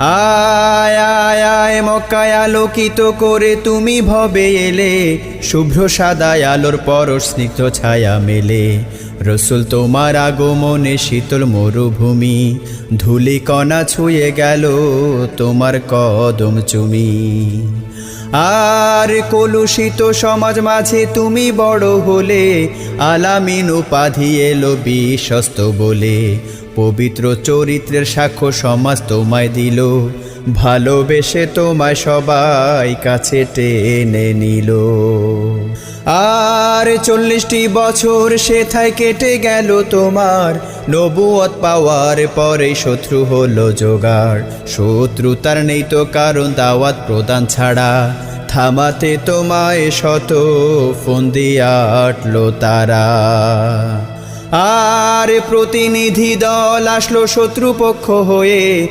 আয় আয় আয়, মক্কায় আলোকিত করে তুমি ভবে এলে, শুভ্র সাদায় আলোর পরশ স্নিগ্ধ ছায়া মেলে। রসুল তোমার আগমনে শীতল মরুভূমি ধুলি কণা ছুঁয়ে গেল তোমার কদম চুমি। আর কলুষিত সমাজ মাঝে তুমি বড় হলে, আলামিন উপাধি এলো বিশ্বস্ত বলে, পবিত্র চরিত্রের সাক্ষ্য সমাজ তোমায় দিল। ভালোবেসে তোমায় সবাই কাছে টেনে নিল। আর চল্লিশটি বছর সেথায় কেটে গেল তোমার। নবুয়ত পাওয়ার পরে শত্রু হলো জোগাড়। শত্রু তার নেই তো কারণ দাওয়াত প্রদান ছাড়া। থামাতে তোমায় শত ফোন দিয়ে আটলো তারা। আর প্রতিনিধি দল আসলো শত্রুপক্ষ হয়ে।